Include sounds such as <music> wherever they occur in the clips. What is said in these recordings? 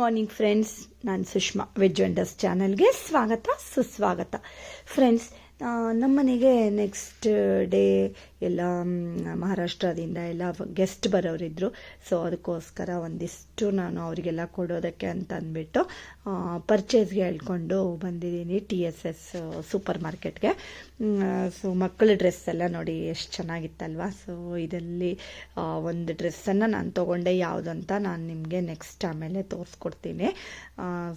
Morning friends ನಾನು Sushma veg wonders ಚಾನಲ್ಗೆ ಸ್ವಾಗತ ಸುಸ್ವಾಗತ. ಫ್ರೆಂಡ್ಸ್ ನಮ್ಮ ಮನೆಗೆ ನೆಕ್ಸ್ಟ್ ಡೇ ಎಲ್ಲ ಮಹಾರಾಷ್ಟ್ರದಿಂದ ಎಲ್ಲ ಗೆಸ್ಟ್ ಬರೋರಿದ್ರು. ಸೊ ಅದಕ್ಕೋಸ್ಕರ ಒಂದಿಷ್ಟು ನಾನು ಅವರಿಗೆಲ್ಲ ಕೊಡೋದಕ್ಕೆ ಅಂತ ಅಂದ್ಬಿಟ್ಟು ಪರ್ಚೇಸ್ಗೆ ಹೇಳ್ಕೊಂಡು ಬಂದಿದ್ದೀನಿ ಟಿ ಎಸ್ ಎಸ್ ಸೂಪರ್ ಮಾರ್ಕೆಟ್ಗೆ ಸೊ ಮಕ್ಕಳ ಡ್ರೆಸ್ ಎಲ್ಲ ನೋಡಿ ಎಷ್ಟು ಚೆನ್ನಾಗಿತ್ತಲ್ವಾ? ಸೊ ಇದರಲ್ಲಿ ಒಂದು ಡ್ರೆಸ್ಸನ್ನು ನಾನು ತೊಗೊಂಡೆ ಯಾವುದು ನಾನು ನಿಮಗೆ ನೆಕ್ಸ್ಟ್ ಆಮೇಲೆ ತೋರಿಸ್ಕೊಡ್ತೀನಿ.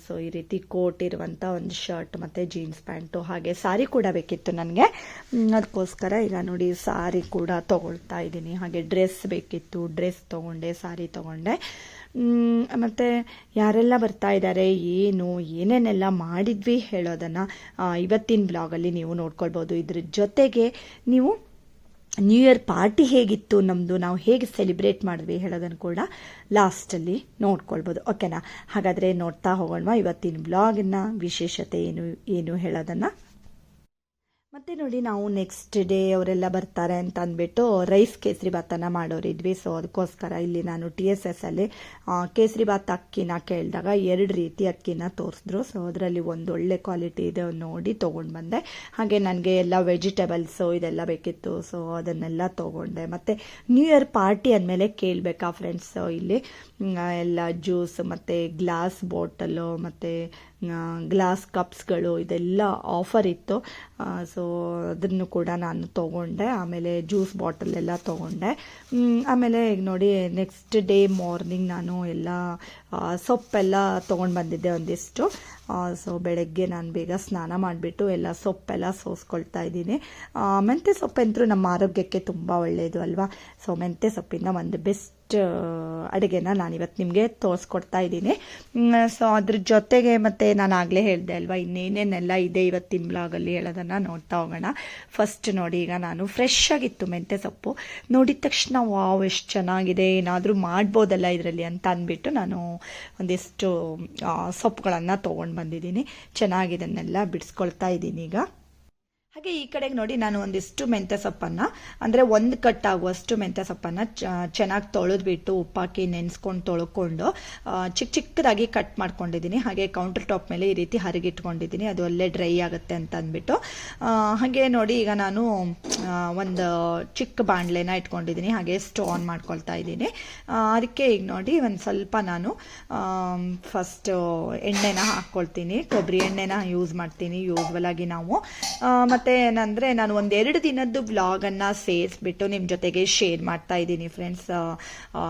ಸೊ ಈ ರೀತಿ ಕೋಟ್ ಇರುವಂಥ ಒಂದು ಶರ್ಟ್ ಮತ್ತು ಜೀನ್ಸ್ ಪ್ಯಾಂಟು ಹಾಗೆ ಸಾರಿ ಕೂಡ ಬೇಕಿತ್ತು ನನಗೆ. ಅದಕ್ಕೋಸ್ಕರ ಈಗ ನೋಡಿ ಸಾರಿ ಕೂಡ ತಗೊಳ್ತಾ ಇದ್ದೀನಿ. ಹಾಗೆ ಡ್ರೆಸ್ ಬೇಕಿತ್ತು ಡ್ರೆಸ್ ತೊಗೊಂಡೆ, ಸಾರಿ ತೊಗೊಂಡೆ. ಮತ್ತು ಮತ್ತೆ ಯಾರೆಲ್ಲ ಬರ್ತಾ ಇದ್ದಾರೆ, ಏನು, ಏನೇನೆಲ್ಲ ಮಾಡಿದ್ವಿ ಹೇಳೋದನ್ನು ಇವತ್ತಿನ ಬ್ಲಾಗಲ್ಲಿ ನೀವು ನೋಡ್ಕೊಳ್ಬೋದು. ಇದ್ರ ಜೊತೆಗೆ ನೀವು ನ್ಯೂ ಇಯರ್ ಪಾರ್ಟಿ ಹೇಗಿತ್ತು ನಮ್ಮದು ನಾವು ಹೇಗೆ ಸೆಲೆಬ್ರೇಟ್ ಮಾಡಿದ್ವಿ ಹೇಳೋದನ್ನು ಕೂಡ ಲಾಸ್ಟಲ್ಲಿ ನೋಡ್ಕೊಳ್ಬೋದು. ಓಕೆನಾ ಹಾಗಾದರೆ ನೋಡ್ತಾ ಹೋಗೋಣ ಇವತ್ತಿನ ಬ್ಲಾಗಿನ ವಿಶೇಷತೆ ಏನು ಏನು ಹೇಳೋದನ್ನು? ಮತ್ತೆ ನೋಡಿ ನಾವು ನೆಕ್ಸ್ಟ್ ಡೇ ಅವರೆಲ್ಲ ಬರ್ತಾರೆ ಅಂತ ಅಂದ್ಬಿಟ್ಟು ರೈಸ್ ಕೇಸರಿ ಭಾತನ ಮಾಡೋರಿದ್ವಿ. ಸೊ ಅದಕ್ಕೋಸ್ಕರ ಇಲ್ಲಿ ನಾನು ಟಿ ಎಸ್ ಎಸ್ ಅಲ್ಲಿ ಕೇಸರಿ ಭಾತ್ ಅಕ್ಕಿನ ಕೇಳಿದಾಗ ಎರಡು ರೀತಿ ಅಕ್ಕಿನ ತೋರಿಸಿದ್ರು. ಸೊ ಅದರಲ್ಲಿ ಒಂದು ಒಳ್ಳೆ ಕ್ವಾಲಿಟಿ ಇದೆ ನೋಡಿ ತೊಗೊಂಡು ಬಂದೆ. ಹಾಗೆ ನನಗೆ ಎಲ್ಲ ವೆಜಿಟೇಬಲ್ಸು ಇದೆಲ್ಲ ಬೇಕಿತ್ತು. ಸೊ ಅದನ್ನೆಲ್ಲ ತೊಗೊಂಡೆ. ಮತ್ತು ನ್ಯೂ ಇಯರ್ ಪಾರ್ಟಿ ಅಂದಮೇಲೆ ಕೇಳಬೇಕಾ ಫ್ರೆಂಡ್ಸ್ ಇಲ್ಲಿ? ಎಲ್ಲ ಜ್ಯೂಸ್ ಮತ್ತು ಗ್ಲಾಸ್ ಬಾಟಲು ಮತ್ತು ಗ್ಲಾಸ್ ಕಪ್ಸ್ಗಳು ಇದೆಲ್ಲ ಆಫರ್ ಇತ್ತು. ಸೊ ಅದನ್ನು ಕೂಡ ನಾನು ತೊಗೊಂಡೆ. ಆಮೇಲೆ ಜ್ಯೂಸ್ ಬಾಟಲ್ ಎಲ್ಲ ತೊಗೊಂಡೆ. ಆಮೇಲೆ ಈಗ ನೋಡಿ ನೆಕ್ಸ್ಟ್ ಡೇ ಮಾರ್ನಿಂಗ್ ನಾನು ಎಲ್ಲ ಸೊಪ್ಪೆಲ್ಲ ತೊಗೊಂಡು ಬಂದಿದ್ದೆ ಒಂದಿಷ್ಟು. ಸೊ ಬೆಳಗ್ಗೆ ನಾನು ಬೇಗ ಸ್ನಾನ ಮಾಡಿಬಿಟ್ಟು ಎಲ್ಲ ಸೊಪ್ಪೆಲ್ಲ ಸೋಸ್ಕೊಳ್ತಾ ಇದ್ದೀನಿ. ಮೆಂತ್ಯ ಸೊಪ್ಪಂತರೂ ನಮ್ಮ ಆರೋಗ್ಯಕ್ಕೆ ತುಂಬ ಒಳ್ಳೆಯದು ಅಲ್ವಾ? ಸೊ ಮೆಂತ್ಯ ಸೊಪ್ಪಿಂದ ಒಂದು ಬೆಸ್ಟ್ ಅಡುಗೆನ ನಾನು ಇವತ್ತು ನಿಮಗೆ ತೋರಿಸ್ಕೊಡ್ತಾ ಇದ್ದೀನಿ. ಸೊ ಅದ್ರ ಜೊತೆಗೆ ಮತ್ತೆ ನಾನು ಆಗಲೇ ಹೇಳಿದೆ ಅಲ್ವಾ, ಇನ್ನೇನೇನೆಲ್ಲ ಇದೆ ಇವತ್ತಿನ ಬ್ಲಾಗಲ್ಲಿ ಹೇಳೋದನ್ನು ನೋಡ್ತಾ ಹೋಗೋಣ. ಫಸ್ಟ್ ನೋಡಿ, ಈಗ ನಾನು ಫ್ರೆಶ್ ಆಗಿತ್ತು ಮೆಂತ್ಯ ಸೊಪ್ಪು. ನೋಡಿದ ತಕ್ಷಣ, ವಾವ್, ಎಷ್ಟು ಚೆನ್ನಾಗಿದೆ, ಏನಾದರೂ ಮಾಡ್ಬೋದಲ್ಲ ಇದರಲ್ಲಿ ಅಂತ ಅಂದ್ಬಿಟ್ಟು ನಾನು ಒಂದಿಷ್ಟು ಸೊಪ್ಪುಗಳನ್ನು ತೊಗೊಂಡು ಬಂದಿದ್ದೀನಿ. ಚೆನ್ನಾಗಿದನ್ನೆಲ್ಲ ಬಿಡಿಸ್ಕೊಳ್ತಾ ಇದ್ದೀನಿ ಈಗ. ಹಾಗೆ ಈ ಕಡೆಗೆ ನೋಡಿ ನಾನು ಒಂದಿಷ್ಟು ಮೆಂತ್ಯ ಸೊಪ್ಪನ್ನು ಅಂದರೆ ಒಂದು ಕಟ್ ಆಗುವಷ್ಟು ಮೆಂತ್ಯ ಸೊಪ್ಪನ್ನು ಚೆನ್ನಾಗಿ ತೊಳೆದ್ಬಿಟ್ಟು ಉಪ್ಪಾಕಿ ನೆನೆಸ್ಕೊಂಡು ತೊಳ್ಕೊಂಡು ಚಿಕ್ಕ ಚಿಕ್ಕದಾಗಿ ಕಟ್ ಮಾಡ್ಕೊಂಡಿದ್ದೀನಿ. ಹಾಗೆ ಕೌಂಟರ್ ಟಾಪ್ ಮೇಲೆ ಈ ರೀತಿ ಹರಿಗಿಟ್ಕೊಂಡಿದ್ದೀನಿ. ಅದು ಅಲ್ಲೇ ಡ್ರೈ ಆಗುತ್ತೆ ಅಂತ ಅಂದ್ಬಿಟ್ಟು. ಹಾಗೆ ನೋಡಿ ಈಗ ನಾನು ಒಂದು ಚಿಕ್ಕ ಬಾಣಲೆನ ಇಟ್ಕೊಂಡಿದ್ದೀನಿ. ಹಾಗೆ ಸ್ಟವ್ ಆನ್ ಮಾಡ್ಕೊಳ್ತಾ ಇದ್ದೀನಿ. ಅದಕ್ಕೆ ಈಗ ನೋಡಿ ಒಂದು ಸ್ವಲ್ಪ ನಾನು ಫಸ್ಟ್ ಎಣ್ಣೆನ ಹಾಕ್ಕೊಳ್ತೀನಿ ಕೊಬ್ಬರಿ ಎಣ್ಣೆನ ಯೂಸ್ ಮಾಡ್ತೀನಿ. ಯೂಸ್ವಲ್ ಆಗಿ ನಾವು. ಮತ್ತೆ ಏನಂದ್ರೆ ನಾನು ಒಂದೆರಡು ದಿನದ್ದು ವ್ಲಾಗನ್ನು ಸೇರಿಸ್ಬಿಟ್ಟು ನಿಮ್ಮ ಜೊತೆಗೆ ಶೇರ್ ಮಾಡ್ತಾ ಇದ್ದೀನಿ ಫ್ರೆಂಡ್ಸ್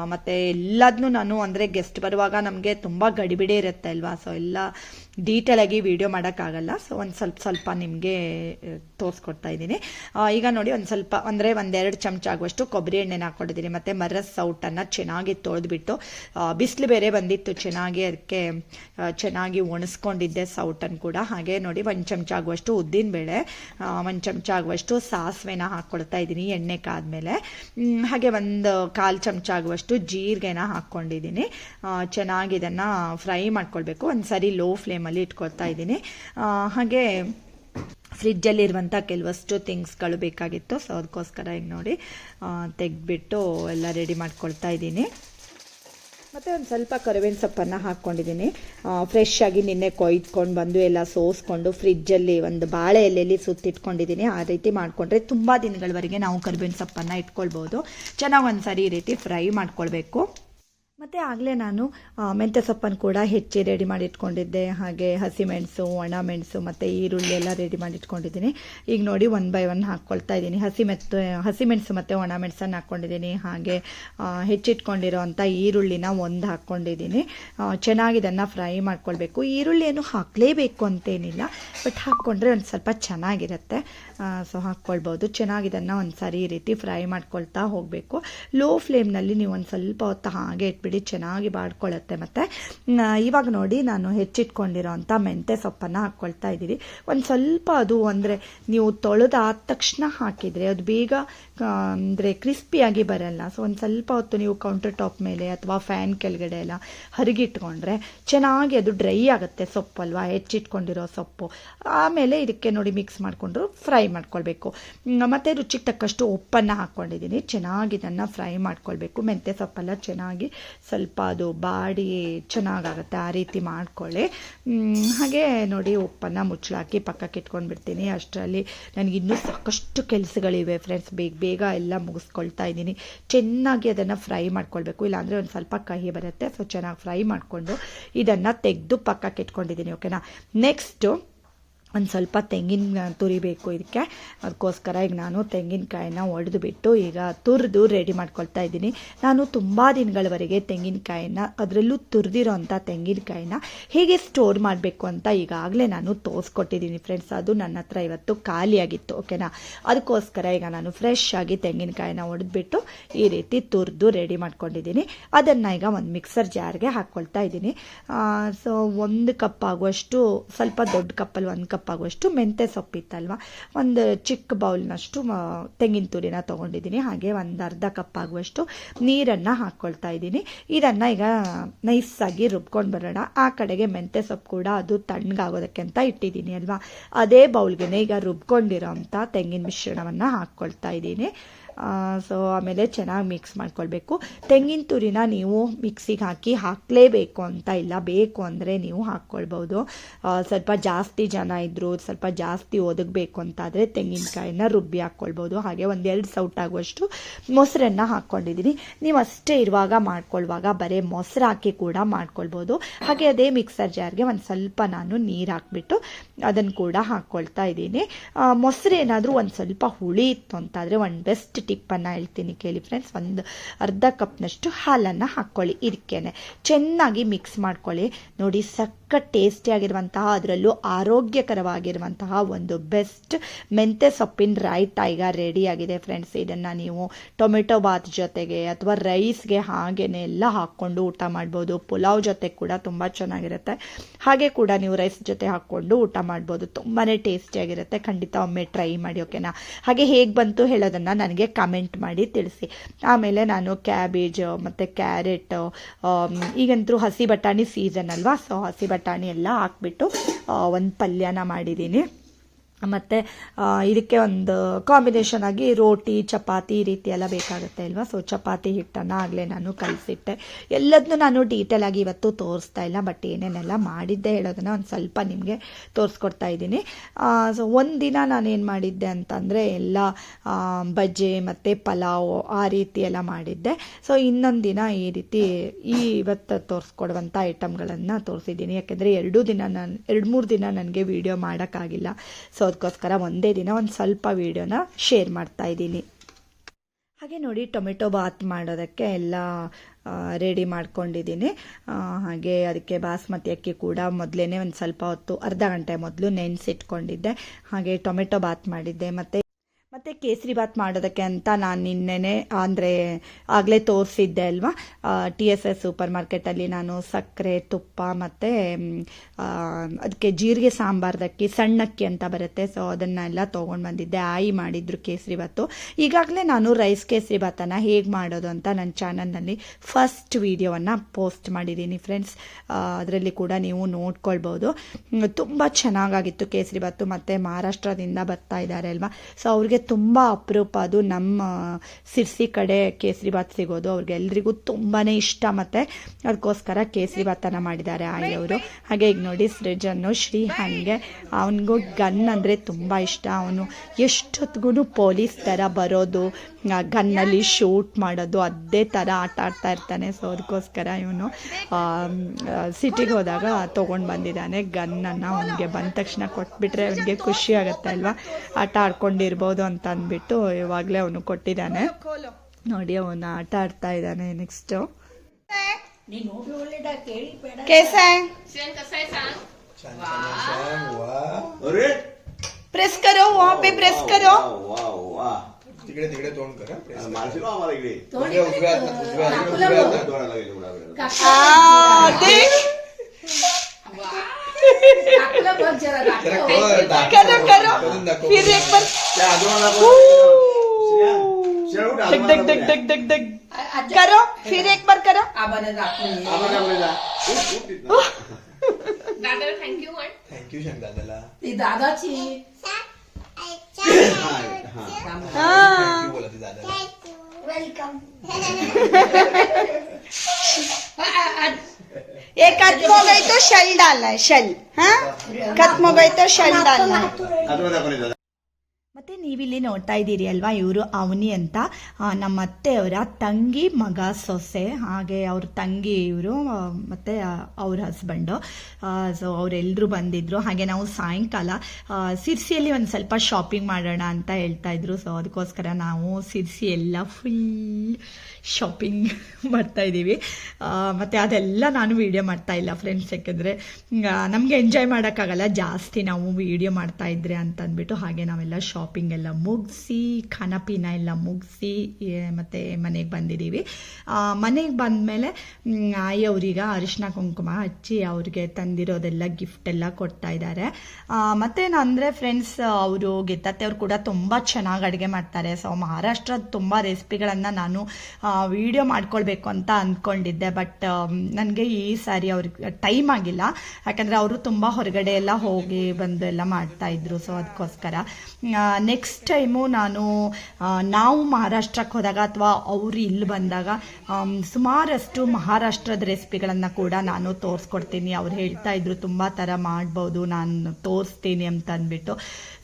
ಮತ್ತೆ ಎಲ್ಲದನ್ನೂ ನಾನು ಅಂದರೆ ಗೆಸ್ಟ್ ಬರುವಾಗ ನಮಗೆ ತುಂಬ ಗಡಿಬಿಡಿ ಇರುತ್ತೆ ಅಲ್ವಾ? ಸೊ ಎಲ್ಲ ಡೀಟೇಲ್ ಆಗಿ ವಿಡಿಯೋ ಮಾಡೋಕ್ಕಾಗಲ್ಲ. ಸೊ ಒಂದು ಸ್ವಲ್ಪ ಸ್ವಲ್ಪ ನಿಮಗೆ ತೋರಿಸ್ಕೊಡ್ತಾ ಇದ್ದೀನಿ. ಈಗ ನೋಡಿ ಒಂದು ಸ್ವಲ್ಪ, ಅಂದರೆ ಒಂದೆರಡು ಚಮಚ ಆಗುವಷ್ಟು ಕೊಬ್ಬರಿ ಎಣ್ಣೆನ ಹಾಕೊಂಡಿದ್ದೀನಿ. ಮತ್ತು ಮರದ ಸೌಟನ್ನು ಚೆನ್ನಾಗಿ ತೊಳೆದ್ಬಿಟ್ಟು ಬಿಸಿಲು ಬೇರೆ ಬಂದಿತ್ತು. ಚೆನ್ನಾಗಿ ಅದಕ್ಕೆ ಚೆನ್ನಾಗಿ ಒಣಸ್ಕೊಂಡಿದ್ದೆ ಸೌಟನ್ನು ಕೂಡ. ಹಾಗೆ ನೋಡಿ ಒಂದು ಚಮಚ ಆಗುವಷ್ಟು ಉದ್ದಿನ ಬೇಳೆ ಒಂದು ಚಮಚ ಆಗುವಷ್ಟು ಸಾಸಿವೆನ ಹಾಕ್ಕೊಳ್ತಾ ಇದ್ದೀನಿ ಎಣ್ಣೆ ಕಾದ್ಮೇಲೆ. ಹಾಗೆ ಒಂದು ಕಾಲು ಚಮಚ ಆಗುವಷ್ಟು ಜೀರಿಗೆನ ಹಾಕ್ಕೊಂಡಿದ್ದೀನಿ ಚೆನ್ನಾಗಿ ಇದನ್ನು ಫ್ರೈ ಮಾಡ್ಕೊಳ್ಬೇಕು. ಒಂದು ಸರಿ ಲೋ ಫ್ಲೇಮಲ್ಲಿ ಇಟ್ಕೊಳ್ತಾ ಇದ್ದೀನಿ. ಹಾಗೆ ಫ್ರಿಡ್ಜಲ್ಲಿರುವಂಥ ಕೆಲವಷ್ಟು ಥಿಂಗ್ಸ್ಗಳು ಬೇಕಾಗಿತ್ತು. ಸೊ, ಅದಕ್ಕೋಸ್ಕರ ಈಗ ನೋಡಿ ತೆಗೆದ್ಬಿಟ್ಟು ಎಲ್ಲ ರೆಡಿ ಮಾಡ್ಕೊಳ್ತಾ ಇದ್ದೀನಿ. ಮತ್ತು ಒಂದು ಸ್ವಲ್ಪ ಕರಿಬೇವಿನ ಸೊಪ್ಪನ್ನು ಹಾಕ್ಕೊಂಡಿದ್ದೀನಿ ಫ್ರೆಶ್ ಆಗಿ ನಿನ್ನೆ ಕೊಯ್ದುಕೊಂಡು ಬಂದು ಎಲ್ಲ ಸೋಸ್ಕೊಂಡು ಫ್ರಿಜ್ಜಲ್ಲಿ ಒಂದು ಬಾಳೆ ಎಲೆಯಲ್ಲಿ ಸುತ್ತಿಟ್ಕೊಂಡಿದ್ದೀನಿ. ಆ ರೀತಿ ಮಾಡಿಕೊಂಡ್ರೆ ತುಂಬ ದಿನಗಳವರೆಗೆ ನಾವು ಕರಿಬೇವಿನ ಸೊಪ್ಪನ್ನು ಇಟ್ಕೊಳ್ಬೋದು. ಚೆನ್ನಾಗಿ ಒಂದು ಸರಿ ಈ ರೀತಿ ಫ್ರೈ ಮಾಡ್ಕೊಳ್ಬೇಕು. ಮತ್ತು ಆಗಲೇ ನಾನು ಮೆಂತ್ಯ ಸೊಪ್ಪನ್ನು ಕೂಡ ಹೆಚ್ಚಿ ರೆಡಿ ಮಾಡಿ ಇಟ್ಕೊಂಡಿದ್ದೆ. ಹಾಗೆ ಹಸಿಮೆಣಸು ಒಣಮೆಣಸು ಮತ್ತು ಈರುಳ್ಳಿ ಎಲ್ಲ ರೆಡಿ ಮಾಡಿ ಇಟ್ಕೊಂಡಿದ್ದೀನಿ. ಈಗ ನೋಡಿ ಒನ್ ಬೈ ಒನ್ ಹಾಕ್ಕೊಳ್ತಾ ಇದ್ದೀನಿ. ಹಸಿ ಮೆತ್ತು ಹಸಿಮೆಣಸು ಮತ್ತು ಒಣಮೆಣಸನ್ನು ಹಾಕ್ಕೊಂಡಿದ್ದೀನಿ. ಹಾಗೆ ಹೆಚ್ಚಿಟ್ಕೊಂಡಿರೋ ಅಂಥ ಈರುಳ್ಳಿನ ಒಂದು ಹಾಕ್ಕೊಂಡಿದ್ದೀನಿ. ಚೆನ್ನಾಗಿ ಇದನ್ನು ಫ್ರೈ ಮಾಡ್ಕೊಳ್ಬೇಕು. ಈರುಳ್ಳಿ ಏನು ಹಾಕಲೇಬೇಕು ಅಂತೇನಿಲ್ಲ, ಬಟ್ ಹಾಕ್ಕೊಂಡ್ರೆ ಒಂದು ಸ್ವಲ್ಪ ಚೆನ್ನಾಗಿರುತ್ತೆ. ಸೊ ಹಾಕ್ಕೊಳ್ಬೋದು. ಚೆನ್ನಾಗಿ ಇದನ್ನು ಒಂದು ಸಾರಿ ಈ ರೀತಿ ಫ್ರೈ ಮಾಡ್ಕೊಳ್ತಾ ಹೋಗಬೇಕು. ಲೋ ಫ್ಲೇಮ್ನಲ್ಲಿ ನೀವು ಒಂದು ಸ್ವಲ್ಪ ಹೊತ್ತು ಹಾಗೆ ಇಟ್ಬಿಡಿ. ಬಿಡಿ ಚೆನ್ನಾಗಿ ಬಾಡ್ಕೊಳ್ಳುತ್ತೆ ಮತ್ತು. ಇವಾಗ ನೋಡಿ ನಾನು ಹೆಚ್ಚಿಟ್ಕೊಂಡಿರೋ ಅಂಥ ಮೆಂತೆ ಸೊಪ್ಪನ್ನು ಹಾಕ್ಕೊಳ್ತಾ ಇದ್ದೀವಿ. ಒಂದು ಸ್ವಲ್ಪ ಅದು ಅಂದರೆ ನೀವು ತೊಳೆದಾದ ತಕ್ಷಣ ಹಾಕಿದರೆ ಅದು ಬೇಗ ಅಂದರೆ ಕ್ರಿಸ್ಪಿಯಾಗಿ ಬರಲ್ಲ. ಸೊ ಒಂದು ಸ್ವಲ್ಪ ಹೊತ್ತು ನೀವು ಕೌಂಟರ್ ಟಾಪ್ ಮೇಲೆ ಅಥವಾ ಫ್ಯಾನ್ ಕೆಳಗಡೆ ಎಲ್ಲ ಹರಿಗಿಟ್ಕೊಂಡ್ರೆ ಚೆನ್ನಾಗಿ ಅದು ಡ್ರೈ ಆಗುತ್ತೆ ಸೊಪ್ಪಲ್ವಾ ಹೆಚ್ಚಿಟ್ಕೊಂಡಿರೋ ಸೊಪ್ಪು. ಆಮೇಲೆ ಇದಕ್ಕೆ ನೋಡಿ ಮಿಕ್ಸ್ ಮಾಡಿಕೊಂಡ್ರು ಫ್ರೈ ಮಾಡ್ಕೊಳ್ಬೇಕು. ಮತ್ತೆ ರುಚಿಗೆ ತಕ್ಕಷ್ಟು ಉಪ್ಪನ್ನು ಹಾಕ್ಕೊಂಡಿದ್ದೀನಿ. ಚೆನ್ನಾಗಿ ಇದನ್ನು ಫ್ರೈ ಮಾಡ್ಕೊಳ್ಬೇಕು. ಮೆಂತ್ಯ ಸೊಪ್ಪೆಲ್ಲ ಚೆನ್ನಾಗಿ ಸ್ವಲ್ಪ ಅದು ಬಾಡಿ ಚೆನ್ನಾಗಾಗತ್ತೆ, ಆ ರೀತಿ ಮಾಡ್ಕೊಳ್ಳಿ. ಹಾಗೆ ನೋಡಿ ಉಪ್ಪನ್ನು ಮುಚ್ಚಳಾಕಿ ಪಕ್ಕಕ್ಕೆ ಇಟ್ಕೊಂಡ್ಬಿಡ್ತೀನಿ. ಅಷ್ಟರಲ್ಲಿ ನನಗೆ ಇನ್ನೂ ಸಾಕಷ್ಟು ಕೆಲಸಗಳಿವೆ ಫ್ರೆಂಡ್ಸ್ ಬೇಗ ಬೇಗ ಎಲ್ಲ ಮುಗಿಸ್ಕೊಳ್ತಾ ಇದ್ದೀನಿ. ಚೆನ್ನಾಗಿ ಅದನ್ನು ಫ್ರೈ ಮಾಡ್ಕೊಳ್ಬೇಕು. ಇಲ್ಲಾಂದರೆ ಒಂದು ಸ್ವಲ್ಪ ಕಹಿ ಬರುತ್ತೆ ಸೊ ಚೆನ್ನಾಗಿ ಫ್ರೈ ಮಾಡಿಕೊಂಡು ಇದನ್ನು ತೆಗೆದು ಪಕ್ಕಕ್ಕೆ ಇಟ್ಕೊಂಡಿದ್ದೀನಿ ಓಕೆನಾ ನೆಕ್ಸ್ಟು ಒಂದು ಸ್ವಲ್ಪ ತೆಂಗಿನ ತುರಿಬೇಕು ಇದಕ್ಕೆ ಅದಕ್ಕೋಸ್ಕರ ಈಗ ನಾನು ತೆಂಗಿನಕಾಯಿನ ಒಡೆದು ಬಿಟ್ಟು ಈಗ ತುರಿದು ರೆಡಿ ಮಾಡ್ಕೊಳ್ತಾ ಇದ್ದೀನಿ. ನಾನು ತುಂಬ ದಿನಗಳವರೆಗೆ ತೆಂಗಿನಕಾಯಿನ ಅದರಲ್ಲೂ ತುರಿದಿರೋ ಅಂಥ ತೆಂಗಿನಕಾಯಿನ ಹೇಗೆ ಸ್ಟೋರ್ ಮಾಡಬೇಕು ಅಂತ ಈಗಾಗಲೇ ನಾನು ತೋರಿಸ್ಕೊಟ್ಟಿದ್ದೀನಿ ಫ್ರೆಂಡ್ಸ್ ಅದು ನನ್ನ ಹತ್ರ ಇವತ್ತು ಖಾಲಿಯಾಗಿತ್ತು ಓಕೆನಾ ಅದಕ್ಕೋಸ್ಕರ ಈಗ ನಾನು ಫ್ರೆಶ್ ಆಗಿ ತೆಂಗಿನಕಾಯಿನ ಒಡೆದ್ಬಿಟ್ಟು ಈ ರೀತಿ ತುರಿದು ರೆಡಿ ಮಾಡ್ಕೊಂಡಿದ್ದೀನಿ. ಅದನ್ನು ಈಗ ಒಂದು ಮಿಕ್ಸರ್ ಜಾರ್ಗೆ ಹಾಕ್ಕೊಳ್ತಾ ಇದ್ದೀನಿ. ಸೊ ಒಂದು ಕಪ್ ಆಗುವಷ್ಟು ಸ್ವಲ್ಪ ದೊಡ್ಡ ಕಪ್ಪಲ್ಲಿ ಒಂದು ಕಪ್ ಆಗುವಷ್ಟು ಮೆಂತ್ಯ ಸೊಪ್ಪಿತ್ತಲ್ವ? ಒಂದು ಚಿಕ್ಕ ಬೌಲ್ನಷ್ಟು ತೆಂಗಿನ ತುರಿನ ತೊಗೊಂಡಿದ್ದೀನಿ. ಹಾಗೆ ಒಂದು ಅರ್ಧ ಕಪ್ ಆಗುವಷ್ಟು ನೀರನ್ನು ಹಾಕ್ಕೊಳ್ತಾ ಇದ್ದೀನಿ. ಇದನ್ನು ಈಗ ನೈಸಾಗಿ ರುಬ್ಕೊಂಡು ಬರೋಣ. ಆ ಕಡೆಗೆ ಮೆಂತ್ಯ ಸೊಪ್ಪು ಕೂಡ ಅದು ತಣ್ಣಗಾಗೋದಕ್ಕೆ ಅಂತ ಇಟ್ಟಿದ್ದೀನಿ ಅಲ್ವಾ? ಅದೇ ಬೌಲ್ಗೆ ಈಗ ರುಬ್ಕೊಂಡಿರೋ ಅಂಥ ತೆಂಗಿನ ಮಿಶ್ರಣವನ್ನು ಹಾಕ್ಕೊಳ್ತಾ ಇದ್ದೀನಿ. ಸೊ ಆಮೇಲೆ ಚೆನ್ನಾಗಿ ಮಿಕ್ಸ್ ಮಾಡ್ಕೊಳ್ಬೇಕು. ತೆಂಗಿನ ತುರಿನ ನೀವು ಮಿಕ್ಸಿಗೆ ಹಾಕಿ ಹಾಕಲೇಬೇಕು ಅಂತ ಇಲ್ಲ, ಬೇಕು ಅಂದರೆ ನೀವು ಹಾಕ್ಕೊಳ್ಬೋದು. ಸ್ವಲ್ಪ ಜಾಸ್ತಿ ಜನ ಇದ್ದರು ಸ್ವಲ್ಪ ಜಾಸ್ತಿ ಒದಗಬೇಕು ಅಂತಾದರೆ ತೆಂಗಿನಕಾಯಿನ ರುಬ್ಬಿ ಹಾಕ್ಕೊಳ್ಬೋದು. ಹಾಗೆ ಒಂದೆರಡು ಸೌಟ್ ಆಗುವಷ್ಟು ಮೊಸರನ್ನು ಹಾಕ್ಕೊಂಡಿದ್ದೀನಿ ನೀವು ಅಷ್ಟೇ ಇರುವಾಗ ಮಾಡ್ಕೊಳ್ಳುವಾಗ ಬರೀ ಮೊಸರು ಹಾಕಿ ಕೂಡ ಮಾಡ್ಕೊಳ್ಬೋದು. ಹಾಗೆ ಅದೇ ಮಿಕ್ಸರ್ ಜಾರ್ಗೆ ಒಂದು ಸ್ವಲ್ಪ ನಾನು ನೀರು ಹಾಕ್ಬಿಟ್ಟು ಅದನ್ನು ಕೂಡ ಹಾಕ್ಕೊಳ್ತಾ ಇದ್ದೀನಿ. ಮೊಸರು ಏನಾದರೂ ಒಂದು ಸ್ವಲ್ಪ ಹುಳಿ ಇತ್ತು ಅಂತಾದರೆ ಒಂದು ಬೆಸ್ಟ್ ಟಿಪ್ಪನ್ನು ಹೇಳ್ತೀನಿ ಕೇಳಿ ಫ್ರೆಂಡ್ಸ್ ಒಂದು ಅರ್ಧ ಕಪ್ನಷ್ಟು ಹಾಲನ್ನು ಹಾಕ್ಕೊಳ್ಳಿ ಇದಕ್ಕೇನೆ ಚೆನ್ನಾಗಿ ಮಿಕ್ಸ್ ಮಾಡ್ಕೊಳ್ಳಿ. ನೋಡಿ ಸಕ್ಕ ಟೇಸ್ಟಿಯಾಗಿರುವಂತಹ ಅದರಲ್ಲೂ ಆರೋಗ್ಯಕರವಾಗಿರುವಂತಹ ಒಂದು ಬೆಸ್ಟ್ ಮೆಂತ್ಯ ಸೊಪ್ಪಿನ ರಾಯ್ತ ಈಗ ರೆಡಿಯಾಗಿದೆ ಫ್ರೆಂಡ್ಸ್ ಇದನ್ನು ನೀವು ಟೊಮೆಟೊ ಬಾತ್ ಜೊತೆಗೆ ಅಥವಾ ರೈಸ್ಗೆ ಹಾಗೇನೆ ಎಲ್ಲ ಹಾಕ್ಕೊಂಡು ಊಟ ಮಾಡ್ಬೋದು. ಪುಲಾವ್ ಜೊತೆ ಕೂಡ ತುಂಬ ಚೆನ್ನಾಗಿರುತ್ತೆ. ಹಾಗೆ ಕೂಡ ನೀವು ರೈಸ್ ಜೊತೆ ಹಾಕ್ಕೊಂಡು ಊಟ ಮಾಡ್ಬೋದು. ತುಂಬಾ ಟೇಸ್ಟಿಯಾಗಿರುತ್ತೆ ಖಂಡಿತ ಒಮ್ಮೆ ಟ್ರೈ ಮಾಡಿ ಓಕೆನಾ ಹಾಗೆ ಹೇಗೆ ಬಂತು ಹೇಳೋದನ್ನು ನನಗೆ ಕಮೆಂಟ್ ಮಾಡಿ ತಿಳಿಸಿ. ಆಮೇಲೆ ನಾನು ಕ್ಯಾಬೇಜ್ ಮತ್ತು ಕ್ಯಾರೆಟ್ ಈಗಂತೂ ಹಸಿ ಬಟಾಣಿ ಸೀಸನ್ ಅಲ್ವಾ? ಸೊ ಹಸಿ ಬಟಾಣಿ ಎಲ್ಲ ಹಾಕ್ಬಿಟ್ಟು ಒಂದು ಪಲ್ಯನ ಮಾಡಿದ್ದೀನಿ ಮತ್ತು ಇದಕ್ಕೆ ಒಂದು ಕಾಂಬಿನೇಷನ್ ಆಗಿ ರೋಟಿ, ಚಪಾತಿ ಈ ರೀತಿ ಎಲ್ಲ ಬೇಕಾಗುತ್ತೆ ಅಲ್ವಾ? ಸೊ ಚಪಾತಿ ಹಿಟ್ಟನ್ನು ಆಗಲೇ ನಾನು ಕಲಿಸಿಟ್ಟೆ. ಎಲ್ಲದನ್ನೂ ನಾನು ಡೀಟೇಲ್ ಆಗಿ ಇವತ್ತು ತೋರಿಸ್ತಾ ಇಲ್ಲ ಬಟ್ ಏನೇನೆಲ್ಲ ಮಾಡಿದ್ದೆ ಹೇಳೋದನ್ನು ಒಂದು ಸ್ವಲ್ಪ ನಿಮಗೆ ತೋರಿಸ್ಕೊಡ್ತಾ ಇದ್ದೀನಿ. ಸೊ ಒಂದಿನ ನಾನೇನು ಮಾಡಿದ್ದೆ ಅಂತಂದರೆ, ಎಲ್ಲ ಬಜ್ಜಿ ಮತ್ತು ಪಲಾವ್ ಆ ರೀತಿ ಎಲ್ಲ ಮಾಡಿದ್ದೆ. ಸೊ ಇನ್ನೊಂದು ದಿನ ಈ ರೀತಿ ಈ ಇವತ್ತು ತೋರಿಸ್ಕೊಡುವಂಥ ಐಟಮ್ಗಳನ್ನು ತೋರಿಸಿದ್ದೀನಿ. ಯಾಕೆಂದರೆ ಎರಡೂ ದಿನ ನಾನು, ಎರಡು ಮೂರು ದಿನ ನನಗೆ ವಿಡಿಯೋ ಮಾಡೋಕ್ಕಾಗಿಲ್ಲ. ಸೊ ಅದಕ್ಕೋಸ್ಕರ ಒಂದೇ ದಿನ ಒಂದು ಸ್ವಲ್ಪ ವಿಡಿಯೋನ ಶೇರ್ ಮಾಡ್ತಾ ಇದ್ದೀನಿ. ಹಾಗೆ ನೋಡಿ, ಟೊಮೆಟೊ ಬಾತ್ ಮಾಡೋದಕ್ಕೆ ಎಲ್ಲ ರೆಡಿ ಮಾಡ್ಕೊಂಡಿದ್ದೀನಿ. ಹಾಗೆ ಅದಕ್ಕೆ ಬಾಸ್ಮತಿ ಅಕ್ಕಿ ಕೂಡ ಮೊದಲೇ ಒಂದು ಸ್ವಲ್ಪ ಹೊತ್ತು, ಅರ್ಧ ಗಂಟೆ ಮೊದಲು ನೆನೆಸಿಟ್ಕೊಂಡಿದ್ದೆ. ಹಾಗೆ ಟೊಮೆಟೊ ಬಾತ್ ಮಾಡಿದ್ದೆ. ಮತ್ತು ಮತ್ತು ಕೇಸರಿ ಬಾತ್ ಮಾಡೋದಕ್ಕೆ ಅಂತ ನಾನು ನಿನ್ನೆನೆ, ಅಂದರೆ ಆಗಲೇ ತೋರಿಸಿದ್ದೆ ಅಲ್ವಾ? ಟಿ ಎಸ್ ಎಸ್ ಸೂಪರ್ ಮಾರ್ಕೆಟಲ್ಲಿ ನಾನು ಸಕ್ಕರೆ, ತುಪ್ಪ ಮತ್ತು ಅದಕ್ಕೆ ಜೀರಿಗೆ ಸಾಂಬಾರ್ದಕ್ಕಿ ಸಣ್ಣಕ್ಕಿ ಅಂತ ಬರುತ್ತೆ. ಸೊ ಅದನ್ನೆಲ್ಲ ತೊಗೊಂಡು ಬಂದಿದ್ದೆ. ಆಯಿ ಮಾಡಿದ್ರು ಕೇಸರಿ ಬಾತು ಈಗಾಗಲೇ ನಾನು ರೈಸ್ ಕೇಸರಿ ಬಾತನ್ನು ಹೇಗೆ ಮಾಡೋದು ಅಂತ ನನ್ನ ಚಾನಲ್ನಲ್ಲಿ ಫಸ್ಟ್ ವಿಡಿಯೋವನ್ನು ಪೋಸ್ಟ್ ಮಾಡಿದ್ದೀನಿ ಫ್ರೆಂಡ್ಸ್. ಅದರಲ್ಲಿ ಕೂಡ ನೀವು ನೋಡ್ಕೊಳ್ಬೋದು. ತುಂಬ ಚೆನ್ನಾಗಾಗಿತ್ತು ಕೇಸರಿ ಬಾತು ಮತ್ತು ಮಹಾರಾಷ್ಟ್ರದಿಂದ ಬರ್ತಾ ಇದ್ದಾರೆ ಅಲ್ವಾ? ಸೊ ಅವ್ರಿಗೆ ತುಂಬ ಅಪರೂಪ ಅದು. ನಮ್ಮ ಸಿರ್ಸಿ ಕಡೆ ಕೇಸರಿ ಭಾತ್ ಸಿಗೋದು. ಅವ್ರಿಗೆ ಎಲ್ರಿಗೂ ತುಂಬಾ ಇಷ್ಟ ಮತ್ತು ಅದಕ್ಕೋಸ್ಕರ ಕೇಸರಿ ಮಾಡಿದ್ದಾರೆ ಆಯಿ ಅವರು ಹಾಗೆ ಈಗ ನೋಡಿ ಸೃಜನ್ನು ಶ್ರೀ ಹಂಗೆ ಅವನಿಗೂ ಗನ್ ಅಂದರೆ ತುಂಬ ಇಷ್ಟ. ಅವನು ಎಷ್ಟೊತ್ತಿಗೂ ಪೊಲೀಸ್ ಥರ ಬರೋದು. ಗನ್ನಲ್ಲಿ ಶೂಟ್ ಮಾಡೋದು ಅದೇ ಥರ ಆಟ ಆಡ್ತಾ ಇರ್ತಾನೆ ಸೊ ಅದಕ್ಕೋಸ್ಕರ ಇವನು ಸಿಟಿಗೆ ಹೋದಾಗ ತೊಗೊಂಡು ಬಂದಿದ್ದಾನೆ ಗನ್ನನ್ನು ಅವನಿಗೆ ಬಂದ ತಕ್ಷಣ ಕೊಟ್ಬಿಟ್ರೆ ಅವನಿಗೆ ಖುಷಿ ಆಗುತ್ತೆ ಅಲ್ವಾ ಆಟ ಆಡ್ಕೊಂಡಿರ್ಬೋದು ಅಂತ ಅಂದ್ಬಿಟ್ಟು ಇವಾಗಲೇ ಅವನು ಕೊಟ್ಟಿದ್ದಾನೆ ನೋಡಿ ಅವನು ಆಟ ಆಡ್ತಾ ಇದ್ದಾನೆ ನೆಕ್ಸ್ಟು कैसा है अरे प्रेस करो वहाँ पे प्रेस करो वाह वाह तिकडे तिकडे तोंड करा. आम्हाला इकडे. कर, करो, फिर एक बार. करो फिर एक बार करो. आबाने दादाला थँक्यू थँक्यू शंक दादाला ती दादाची. एकात मोबाईल तो शल डालाय शल. हा? एकात मोबाईल तो शल डालाय ಮತ್ತೆ ನೀವಿಲ್ಲಿ ನೋಡ್ತಾ ಇದ್ದೀರಿ ಅಲ್ವಾ, ಇವರು ಅವನಿ ಅಂತ. ನಮ್ಮ ಅತ್ತೆಯವರ ತಂಗಿ ಮಗ ಸೊಸೆ, ಹಾಗೆ ಅವ್ರ ತಂಗಿ ಇವರು ಮತ್ತೆ ಅವ್ರ ಹಸ್ಬೆಂಡು ಸೊ ಅವರೆಲ್ಲರೂ ಬಂದಿದ್ರು. ಹಾಗೆ ನಾವು ಸಾಯಂಕಾಲ ಸಿರ್ಸಿಯಲ್ಲಿ ಒಂದು ಸ್ವಲ್ಪ ಶಾಪಿಂಗ್ ಮಾಡೋಣ ಅಂತ ಹೇಳ್ತಾ ಇದ್ರು. ಸೊ ಅದಕ್ಕೋಸ್ಕರ ನಾವು ಸಿರ್ಸಿ ಎಲ್ಲ ಫುಲ್ ಶಾಪಿಂಗ್ <laughs> ಮಾಡ್ತಾ ಇದ್ದೀವಿ. ಮತ್ತು ಅದೆಲ್ಲ ನಾನು ವೀಡಿಯೋ ಮಾಡ್ತಾ ಇಲ್ಲ ಫ್ರೆಂಡ್ಸ್ ಯಾಕೆಂದರೆ ನಮಗೆ ಎಂಜಾಯ್ ಮಾಡೋಕ್ಕಾಗಲ್ಲ. ಜಾಸ್ತಿ ನಾವು ವೀಡಿಯೋ ಮಾಡ್ತಾ ಇದ್ರೆ ಅಂತ ಅಂದ್ಬಿಟ್ಟು ಹಾಗೆ ನಾವೆಲ್ಲ ಶಾಪಿಂಗ್ ಎಲ್ಲ ಮುಗಿಸಿ ಖಾನ ಪೀನ ಎಲ್ಲ ಮುಗಿಸಿ ಮತ್ತು ಮನೆಗೆ ಬಂದಿದ್ದೀವಿ. ಮನೆಗೆ ಬಂದಮೇಲೆ ಆಯಿ ಅವ್ರಿಗೆ ಅರಿಶಿನ ಕುಂಕುಮ ಹಚ್ಚಿ ಅವ್ರಿಗೆ ತಂದಿರೋದೆಲ್ಲ ಗಿಫ್ಟ್ ಎಲ್ಲ ಕೊಡ್ತಾ ಇದ್ದಾರೆ. ಮತ್ತೇನಂದರೆ ಫ್ರೆಂಡ್ಸ್ ಅವರು ಗೆತ್ತತ್ತೆ ಅವ್ರು ಕೂಡ ತುಂಬ ಚೆನ್ನಾಗಿ ಅಡುಗೆ ಮಾಡ್ತಾರೆ. ಸೊ ಮಹಾರಾಷ್ಟ್ರದ ತುಂಬ ರೆಸಿಪಿಗಳನ್ನು ನಾನು ವಿಡಿಯೋ ಮಾಡ್ಕೊಳ್ಬೇಕು ಅಂತ ಅಂದ್ಕೊಂಡಿದ್ದೆ ಬಟ್ ನನಗೆ ಈ ಸಾರಿ ಅವ್ರಿಗೆ ಟೈಮ್ ಆಗಿಲ್ಲ. ಯಾಕಂದರೆ ಅವರು ತುಂಬ ಹೊರಗಡೆ ಎಲ್ಲ ಹೋಗಿ ಬಂದು ಎಲ್ಲ ಮಾಡ್ತಾ ಇದ್ರು ಸೊ ಅದಕ್ಕೋಸ್ಕರ ನೆಕ್ಸ್ಟ್ ಟೈಮು ನಾನು ನಾವು ಮಹಾರಾಷ್ಟ್ರಕ್ಕೆ ಹೋದಾಗ ಅಥವಾ ಅವರು ಇಲ್ಲಿ ಬಂದಾಗ ಆಮ್, ಸುಮಾರಷ್ಟು ಮಹಾರಾಷ್ಟ್ರದ ರೆಸಿಪಿಗಳನ್ನು ಕೂಡ ನಾನು ತೋರಿಸ್ಕೊಡ್ತೀನಿ. ಅವ್ರು ಹೇಳ್ತಾ ಇದ್ರು ತುಂಬ ಥರ ಮಾಡ್ಬೋದು ನಾನು ತೋರಿಸ್ತೀನಿ ಅಂತ ಅಂದ್ಬಿಟ್ಟು.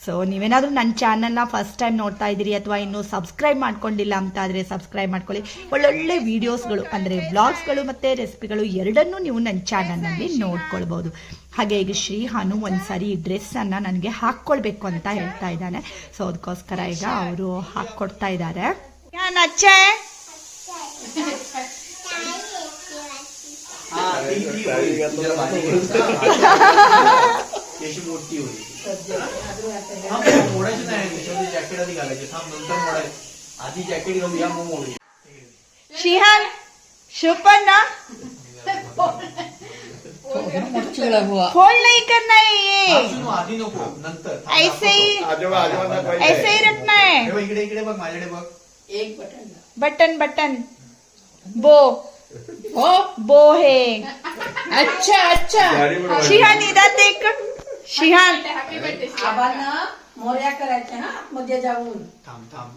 ಸೊ ನೀವೇನಾದರೂ ನನ್ನ ಚಾನಲ್ನ ಫಸ್ಟ್ ಟೈಮ್ ನೋಡ್ತಾ ಇದ್ದೀರಿ ಅಥವಾ ಇನ್ನೂ ಸಬ್ಸ್ಕ್ರೈಬ್ ಮಾಡ್ಕೊಂಡಿಲ್ಲ ಅಂತ ಆದರೆ ಸಬ್ಸ್ಕ್ರೈಬ್ ಮಾಡ್ಕೊಳ್ಳಿ. ಒಳ್ಳೊಳ್ಳೆ ವಿಡಿಯೋಸ್ಗಳು ಅಂದರೆ ವ್ಲಾಗ್ಸ್ಗಳು ಮತ್ತು ರೆಸಿಪಿಗಳು ಎರಡನ್ನೂ ನೀವು ನನ್ನ ಚಾನಲ್ನಲ್ಲಿ ನೋಡ್ಕೊಳ್ಬೋದು ಹಾಗೆ ಈಗ ಶ್ರೀಹಾನು ಒಂದ್ಸರಿ ಈ ಡ್ರೆಸ್ಸನ್ನು ನನಗೆ ಹಾಕ್ಕೊಳ್ಬೇಕು ಅಂತ ಹೇಳ್ತಾ ಇದ್ದಾನೆ ಸೊ ಅದಕ್ಕೋಸ್ಕರ ಈಗ ಅವರು ಹಾಕ್ಕೊಡ್ತಾ ಇದ್ದಾರೆ हा, ती- ती होईल. तुझ्या बाजूला. अशी मोठी होईल हा, मग मोडायची नाही त्याच्यामध्ये जॅकेट आधी घालायचे थांब नंतर मोडायचे आधी जॅकेट घालू या मग शिहान ना फोन नाही करणार आहे ऐसे ऐसे ही इकडे इकडे बघ बघ. एक बटन बटन बो. हो बो हे. अच्छा अच्छा. शिहान इदा ते शिहान. आबांना मोऱ्या करायच्या हा? आतमध्ये जाऊन.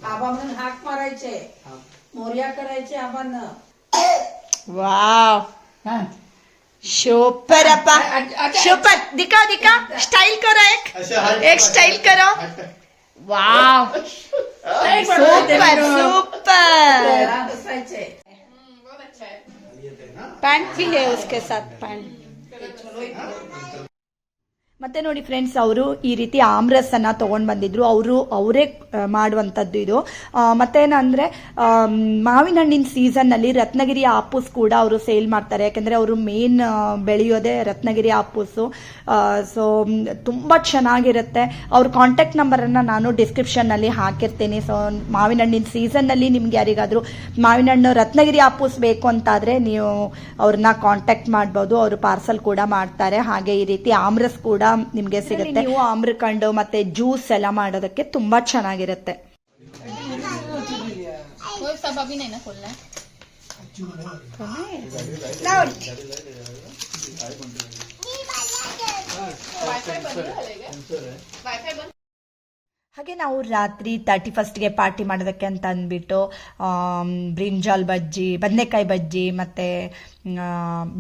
आबा म्हणून हाक मारायचे. मोर्या करायचे आबांना वाव सुपर अपा सुपर दिखाओ दिखाओ स्टाइल करो एक अशा हात- एक स्टाइल करो वाव सुपर सुपर हा, बसायचे बहुत अच्छा है पैंट भी है उसके साथ पैंट ಮತ್ತೆ ನೋಡಿ ಫ್ರೆಂಡ್ಸ್ ಅವರು ಈ ರೀತಿ ಆಮ್ರಸ್ ಅನ್ನ ತಗೊಂಡ್ ಬಂದಿದ್ರು ಅವರು ಅವರೇ ಮಾಡುವಂಥದ್ದು ಇದು. ಮತ್ತೇನಂದ್ರೆ ಮಾವಿನ ಹಣ್ಣಿನ ಸೀಸನ್ನಲ್ಲಿ ರತ್ನಗಿರಿ ಆಪೂಸ್ ಕೂಡ ಅವರು ಸೇಲ್ ಮಾಡ್ತಾರೆ. ಯಾಕಂದ್ರೆ ಅವರು ಮೇನ್ ಬೆಳೆಯೋದೇ ರತ್ನಗಿರಿ ಆಪೂಸು ಸೊ ತುಂಬ ಚೆನ್ನಾಗಿರುತ್ತೆ. ಅವ್ರ ಕಾಂಟ್ಯಾಕ್ಟ್ ನಂಬರನ್ನು ನಾನು ಡಿಸ್ಕ್ರಿಪ್ಷನ್ನಲ್ಲಿ ಹಾಕಿರ್ತೀನಿ. ಸೊ ಮಾವಿನ ಹಣ್ಣಿನ ಸೀಸನ್ನಲ್ಲಿ ನಿಮ್ಗೆ ಯಾರಿಗಾದರೂ ಮಾವಿನ ಹಣ್ಣು ರತ್ನಗಿರಿ ಆಪೂಸ್ ಬೇಕು ಅಂತಾದರೆ ನೀವು ಅವ್ರನ್ನ ಕಾಂಟ್ಯಾಕ್ಟ್ ಮಾಡ್ಬೋದು. ಅವರು ಪಾರ್ಸಲ್ ಕೂಡ ಮಾಡ್ತಾರೆ. ಹಾಗೆ ಈ ರೀತಿ ಆಮ್ರಸ್ ಕೂಡ ನಿಮಗೆ ಸಿಗುತ್ತೆ. ನೀವು ಆಮ್ರಕಂಡು ಮತ್ತೆ ಜ್ಯೂಸ್ ಎಲ್ಲ ಮಾಡೋದಕ್ಕೆ ತುಂಬಾ ಚೆನ್ನಾಗಿರುತ್ತೆ. ಹಾಗೆ ನಾವು ರಾತ್ರಿ ತರ್ಟಿ ಫಸ್ಟ್ಗೆ ಪಾರ್ಟಿ ಮಾಡೋದಕ್ಕೆ ಅಂತ ಅಂದ್ಬಿಟ್ಟು ಬ್ರಿಂಜಾಲ್ ಬಜ್ಜಿ, ಬದನೆಕಾಯಿ ಬಜ್ಜಿ ಮತ್ತೆ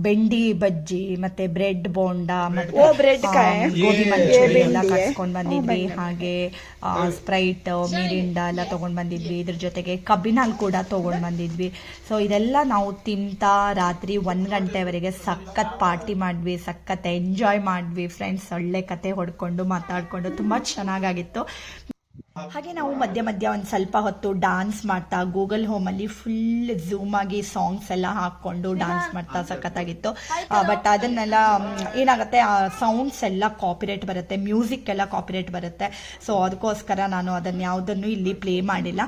ಬೆಂಡಿ ಬಜ್ಜಿ ಮತ್ತೆ ಬ್ರೆಡ್ ಬೋಂಡ ಮತ್ತೆ ಬ್ರೆಡ್ ಗೋಬಿ ಮಂಚೂರಿ ಎಲ್ಲ ಕಟ್ಸ್ಕೊಂಡ್ ಬಂದಿದ್ವಿ. ಹಾಗೆ ಸ್ಪ್ರೈಟ್ ಮಿರಿಂಡ ಎಲ್ಲ ತಗೊಂಡ್ ಬಂದಿದ್ವಿ. ಇದ್ರ ಜೊತೆಗೆ ಕಬ್ಬಿನ ಹಾಲು ಕೂಡ ತಗೊಂಡ್ ಬಂದಿದ್ವಿ. ಸೊ ಇದೆಲ್ಲ ನಾವು ತಿಂತಾ ರಾತ್ರಿ ಒಂದ್ ಗಂಟೆವರೆಗೆ ಸಖತ್ ಪಾರ್ಟಿ ಮಾಡ್ವಿ ಸಖತ್ ಎಂಜಾಯ್ ಮಾಡಿದ್ವಿ. ಫ್ರೆಂಡ್ಸ್ ಒಳ್ಳೆ ಕತೆ ಹೊಡ್ಕೊಂಡು ಮಾತಾಡ್ಕೊಂಡು ತುಂಬಾ ಚೆನ್ನಾಗಾಗಿತ್ತು. ಹಾಗೆ ನಾವು ಮಧ್ಯ ಮಧ್ಯ ಒಂದು ಸ್ವಲ್ಪ ಹೊತ್ತು ಡಾನ್ಸ್ ಮಾಡ್ತಾ ಗೂಗಲ್ ಹೋಮಲ್ಲಿ ಫುಲ್ ಝೂಮ್ ಆಗಿ ಸಾಂಗ್ಸ್ ಎಲ್ಲ ಹಾಕೊಂಡು ಡಾನ್ಸ್ ಮಾಡ್ತಾ ಸಖತ್ತಾಗಿತ್ತು. ಬಟ್ ಅದನ್ನೆಲ್ಲ ಏನಾಗುತ್ತೆ ಆ ಸೌಂಡ್ಸ್ ಎಲ್ಲ ಕಾಪಿರೇಟ್ ಬರುತ್ತೆ ಮ್ಯೂಸಿಕ್ ಎಲ್ಲ ಕಾಪಿರೇಟ್ ಬರುತ್ತೆ. ಸೊ ಅದಕ್ಕೋಸ್ಕರ ನಾನು ಅದನ್ನ ಯಾವುದನ್ನು ಇಲ್ಲಿ ಪ್ಲೇ ಮಾಡಿಲ್ಲ.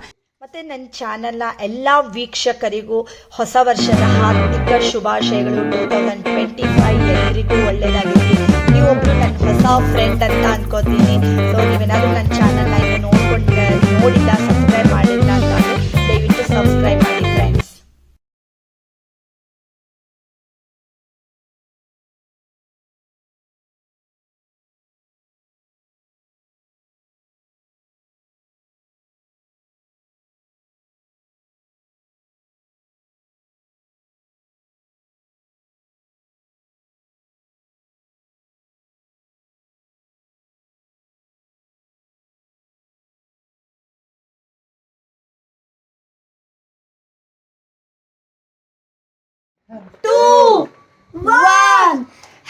ಮತ್ತೆ ನನ್ನ ಚಾನೆಲ್ನ ಎಲ್ಲ ವೀಕ್ಷಕರಿಗೂ ಹೊಸ ವರ್ಷದ ಹಾರ್ದಿಕ ಶುಭಾಶಯಗಳು. ಟೂ ತೌಸಂಡ್ ಟ್ವೆಂಟಿ ಫೈವ್ ಎಲ್ಲರಿಗೂ ಒಳ್ಳೇದಾಗಿರಲಿ ನೀವೊಬ್ರು ನನ್ನ ಹೊಸ ಫ್ರೆಂಡ್ ಅಂತ ಅನ್ಕೋತೀನಿ. ಸೊ ನೀವೇನಾದರೂ ನನ್ನ ಚಾನೆಲ್ನ ಇನ್ನು ನೋಡ್ಕೊಂಡ ನೋಡಿಲ್ಲ ಸಬ್ಸ್ಕ್ರೈಬ್ ಮಾಡಿಲ್ಲ ಅಂತ ದಯವಿಟ್ಟು ಸಬ್ಸ್ಕ್ರೈಬ್ ಮಾಡಿ Two one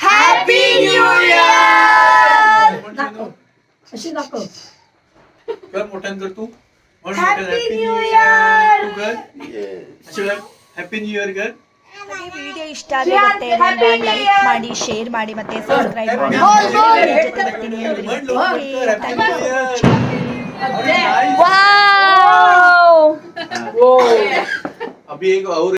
happy new year अशी दाखव कर मोठ्यान कर तू म्हण Happy मोठ्यान New Happy Year! तू कर अशी कर हॅपी न्यू इयर कर ವಿಡಿಯೋ ಇಷ್ಟ ಆದರೆ ಮತ್ತೆ ಲೈಕ್ ಮಾಡಿ ಶೇರ್ ಮಾಡಿ ಮತ್ತೆ ಸಬ್ಸ್ಕ್ರೈಬ್ ಮಾಡಿ ಒಳ್ಳೆ video ಜೊತೆ ಬರ್ತೀನಿ ಎಲ್ರಿಗೂ. म्हण लवकर कर Okay, happy thank new you. Year Wow! अभी एक और